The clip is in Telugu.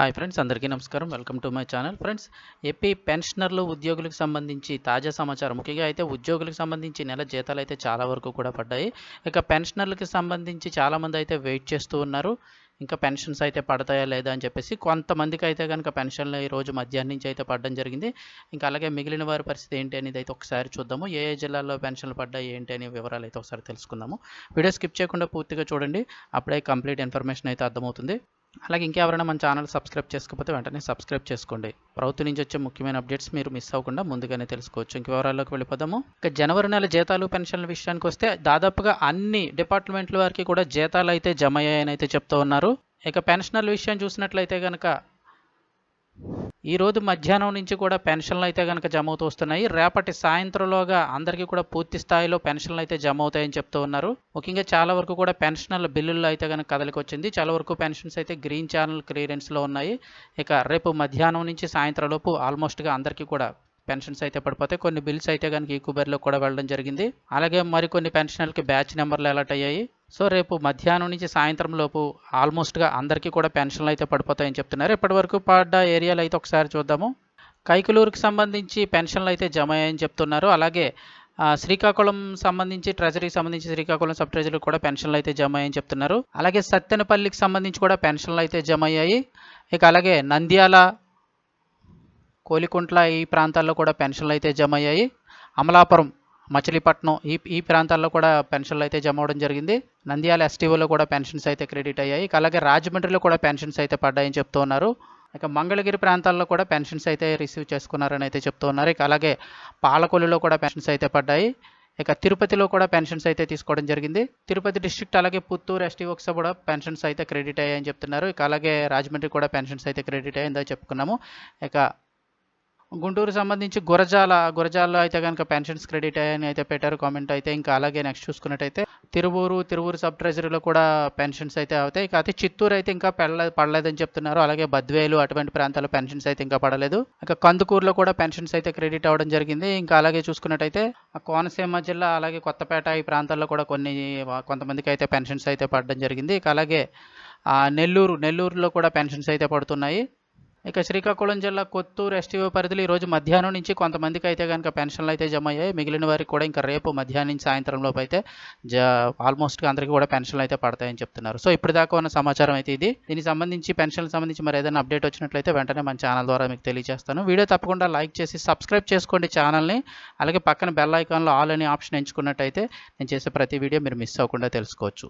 హాయ్ ఫ్రెండ్స్ అందరికీ నమస్కారం. Welcome to my channel. Friends AP పెన్షనర్లు ఉద్యోగులకు సంబంధించి తాజా సమాచారం. ముఖ్యంగా అయితే ఉద్యోగులకు సంబంధించి నెల జీతాలు అయితే చాలా వరకు కూడా పడ్డాయి. ఇక పెన్షనర్లకు సంబంధించి చాలామంది అయితే వెయిట్ చేస్తూ ఉన్నారు. ఇంకా పెన్షన్స్ అయితే పడతాయా లేదా అని చెప్పేసి కొంతమందికి అయితే కనుక పెన్షన్లు ఈ రోజు మధ్యాహ్నం నుంచి అయితే పడడం జరిగింది. ఇంకా అలాగే మిగిలిన వారి పరిస్థితి ఏంటి అనేది అయితే ఒకసారి చూద్దాము. ఏ ఏ జిల్లాల్లో పెన్షన్లు పడ్డాయి ఏంటి అనే వివరాలు అయితే ఒకసారి తెలుసుకుందాము. వీడియో స్కిప్ చేయకుండా పూర్తిగా చూడండి. అప్పుడే కంప్లీట్ ఇన్ఫర్మేషన్ అయితే అర్థమవుతుంది. అలాగే ఇంకా ఎవరైనా మన ఛానల్ సబ్స్క్రైబ్ చేసుకోకపోతే వెంటనే సబ్స్క్రైబ్ చేసుకోండి. ప్రభుత్వం నుంచి వచ్చే ముఖ్యమైన అప్డేట్స్ మీరు మిస్ అవ్వకుండా ముందుగానే తెలుసుకోవచ్చు. ఇంక వివరాల్లోకి వెళ్ళిపోదాము. ఇక జనవరి నెల జీతాలు పెన్షన్ల విషయానికి వస్తే దాదాపుగా అన్ని డిపార్ట్మెంట్ల వారికి కూడా జీతాలు అయితే జమ అయ్యాయని అయితే చెప్తూ ఉన్నారు. ఇక పెన్షనర్ల విషయం చూసినట్లయితే కనుక ఈ రోజు మధ్యాహ్నం నుంచి కూడా పెన్షన్లు అయితే కనుక జమ అవుతూ వస్తున్నాయి. రేపటి సాయంత్రంలోగా అందరికీ కూడా పూర్తి స్థాయిలో పెన్షన్లు అయితే జమ అవుతాయని చెప్తూ ఉన్నారు. ముఖ్యంగా చాలా వరకు కూడా పెన్షనర్ల బిల్లుల్లో అయితే కనుక కదలికి వచ్చింది. చాలా వరకు పెన్షన్స్ అయితే గ్రీన్ ఛానల్ క్లియరెన్స్లో ఉన్నాయి. ఇక రేపు మధ్యాహ్నం నుంచి సాయంత్రం లోపు ఆల్మోస్ట్గా అందరికీ కూడా పెన్షన్స్ అయితే పడిపోతాయి. కొన్ని బిల్స్ అయితే కనుక ఈ కుబేర్లో కూడా వెళ్ళడం జరిగింది. అలాగే మరికొన్ని పెన్షనర్లకి బ్యాచ్ నెంబర్లు అలర్ట్ అయ్యాయి. సో రేపు మధ్యాహ్నం నుంచి సాయంత్రం లోపు ఆల్మోస్ట్గా అందరికీ కూడా పెన్షన్లు అయితే పడిపోతాయని చెప్తున్నారు. ఇప్పటి వరకు పడ్డ ఏరియాలు అయితే ఒకసారి చూద్దాము. కైకులూరుకి సంబంధించి పెన్షన్లు అయితే జమ అయ్యాయని చెప్తున్నారు. అలాగే శ్రీకాకుళం సంబంధించి ట్రెజరీకి సంబంధించి శ్రీకాకుళం సబ్ ట్రెజరీ కూడా పెన్షన్లు అయితే జమ అయ్యాయని చెప్తున్నారు. అలాగే సత్తెనపల్లికి సంబంధించి కూడా పెన్షన్లు అయితే జమ అయ్యాయి. ఇక అలాగే నంద్యాల కోలికుంట్ల ఈ ప్రాంతాల్లో కూడా పెన్షన్లు అయితే జమ అయ్యాయి అమలాపురం మచిలీపట్నం ఈ ఈ ప్రాంతాల్లో కూడా పెన్షన్లు అయితే జమ అవడం జరిగింది. నంద్యాల ఎస్టీఓలో కూడా పెన్షన్స్ అయితే క్రెడిట్ అయ్యాయి. అలాగే రాజమండ్రిలో కూడా పెన్షన్స్ అయితే పడ్డాయని చెప్తూ ఉన్నారు. ఇక మంగళగిరి ప్రాంతాల్లో కూడా పెన్షన్స్ అయితే రిసీవ్ చేసుకున్నారని అయితే చెప్తూ ఉన్నారు. ఇక అలాగే పాలకొల్లులో కూడా పెన్షన్స్ అయితే పడ్డాయి. ఇక తిరుపతిలో కూడా పెన్షన్స్ అయితే తీసుకోవడం జరిగింది. తిరుపతి డిస్ట్రిక్ట్ అలాగే పుత్తూరు ఎస్టీఓక్స్ కూడా పెన్షన్స్ అయితే క్రెడిట్ అయ్యాయని చెప్తున్నారు. ఇక అలాగే రాజమండ్రి కూడా పెన్షన్స్ అయితే క్రెడిట్ అయ్యిందో చెప్పుకున్నాము. ఇక గుంటూరు సంబంధించి గురజాల గురజాలలో అయితే కనుక పెన్షన్స్ క్రెడిట్ అని అయితే పెట్టారు కామెంట్ అయితే ఇంకా అలాగే నెక్స్ట్ చూసుకున్నట్టయితే తిరువూరు తిరువూరు సబ్ ట్రెజరీలో కూడా పెన్షన్స్ అయితే అవుతాయి. ఇక అయితే చిత్తూరు అయితే ఇంకా పడలేదు పడలేదని చెప్తున్నారు. అలాగే బద్వేలు అటువంటి ప్రాంతాల్లో పెన్షన్స్ అయితే ఇంకా పడలేదు. ఇంకా కందుకూరులో కూడా పెన్షన్స్ అయితే క్రెడిట్ అవ్వడం జరిగింది. ఇంకా అలాగే చూసుకున్నట్టయితే కోనసీమ జిల్లా అలాగే కొత్తపేట ఈ ప్రాంతాల్లో కూడా కొన్ని కొంతమందికి అయితే పెన్షన్స్ అయితే పడడం జరిగింది. ఇక అలాగే నెల్లూరు నెల్లూరులో కూడా పెన్షన్స్ అయితే పడుతున్నాయి. ఇక శ్రీకాకుళం జిల్లా కొత్తూరు ఎస్టీఓ పరిధిలో ఈరోజు మధ్యాహ్నం నుంచి కొంతమందికి అయితే కనుక పెన్షన్లు అయితే జమ అయ్యాయి మిగిలిన వారికి కూడా ఇంకా రేపు మధ్యాహ్నం నుంచి సాయంత్రంలోపు అయితే జ ఆల్మోస్ట్గా అందరికీ కూడా పెన్షన్లు అయితే పడతాయని చెప్తున్నారు. సో ఇప్పుడు దాకా ఉన్న సమాచారం అయితే ఇది. దీనికి సంబంధించి పెన్షన్లకు సంబంధించి మరి ఏదైనా అప్డేట్ వచ్చినట్లయితే వెంటనే మన ఛానల్ ద్వారా మీకు తెలియజేస్తాను. వీడియో తప్పకుండా లైక్ చేసి సబ్స్క్రైబ్ చేసుకోండి ఛానల్ని. అలాగే పక్కన బెల్ ఐకాన్లో ఆల్ అనే ఆప్షన్ ఎంచుకున్నట్టయితే నేను చేసే ప్రతి వీడియో మీరు మిస్ అవ్వకుండా తెలుసుకోవచ్చు.